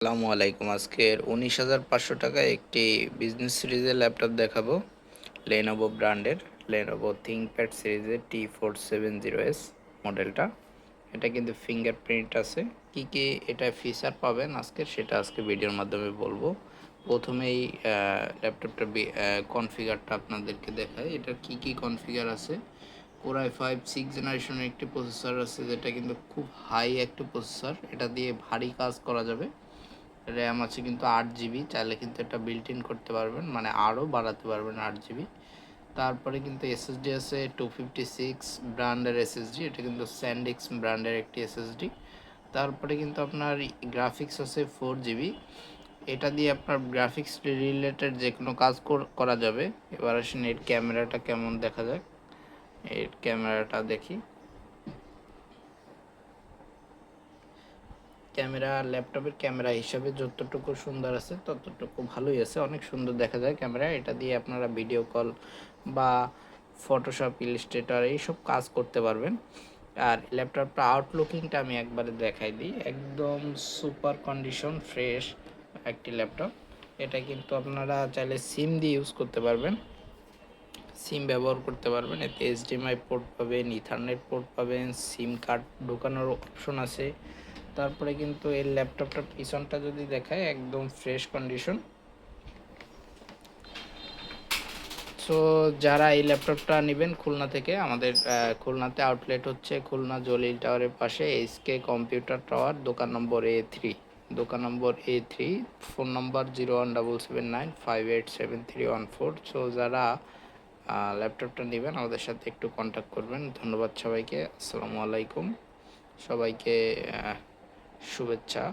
আসসালামু আলাইকুম। আজকের উনিশ হাজার পাঁচশো টাকায় একটি বিজনেস সিরিজের ল্যাপটপ দেখাবো। লেনোভো ব্র্যান্ডের লেনোভো থিংকপ্যাড সিরিজের T four seven zero S মডেলটা। এটা কিন্তু ফিঙ্গারপ্রিন্ট আছে। কি কি এটা ফিচার পাবেন আজকে সেটা আজকে ভিডিওর মাধ্যমে বলব। প্রথমেই ল্যাপটপটা কনফিগারটা আপনাদেরকে দেখায় এটা কি কি কনফিগার আছে? কোরআই ফাইভ সিক্স জেনারেশনের একটি প্রসেসর আছে যেটা কিন্তু খুব হাই একটা প্রসেসর এটা দিয়ে ভারী কাজ করা যাবে। র্যাম আছে কিন্তু আট জিবি, চাইলে কিন্তু এটা বিল্ট ইন করতে পারবেন মানে আরও বাড়াতে পারবেন আট জিবি। তারপরে কিন্তু এসএসডি আছে টু ফিফটি সিক্স ব্র্যান্ডের এসএসডি এটা কিন্তু স্যান্ডিক্স ব্র্যান্ডের একটি এসএসডি তারপরে কিন্তু আপনার গ্রাফিক্স আছে ফোর জিবি। এটা দিয়ে আপনার গ্রাফিক্স রিলেটেড যে কোনো কাজ করা যাবে। এবার আসেন এর ক্যামেরাটা কেমন দেখা যাক। এর ক্যামেরাটা দেখি। ক্যামেরা ল্যাপটপের ক্যামেরা হিসাবে যতটুকু সুন্দর আছে, ততটুকু ভালোই আছে। অনেক সুন্দর দেখা যায় ক্যামেরা। এটা দিয়ে আপনারা ভিডিও কল বা ফটোশপ ইলিস্ট্রেটর এইসব কাজ করতে পারবেন। আর ল্যাপটপটা আউটলুকিংটা আমি একবারে দেখাই দিই। একদম সুপার কন্ডিশন ফ্রেশ একটি ল্যাপটপ। এটা কিন্তু আপনারা চাইলে সিম দিয়ে ইউজ করতে পারবেন। সিম ব্যবহার করতে পারবেন। এতে এইচডিএমআই পোর্ট পাবেন ইথারনেট পোর্ট পাবেন সিম কার্ড ঢোকানোর অপশন আছে। তারপরে কিন্তু এই ল্যাপটপটার পিছনটা যদি দেখায়, একদম ফ্রেশ কন্ডিশন সো যারা এই ল্যাপটপটা নেবেন খুলনা থেকে, আমাদের খুলনাতে আউটলেট হচ্ছে খুলনা জলিল টাওয়ারের পাশে এসকে কম্পিউটার টাওয়ার দোকান নম্বর এ থ্রি দোকান নম্বর A three phone number zero one double seven nine five eight seven three one four so যারা ল্যাপটপটা নেবেন, আমাদের সাথে একটু কন্ট্যাক্ট করবেন। ধন্যবাদ সবাইকে। আসসালামু আলাইকুম। সবাইকে শুভেচ্ছা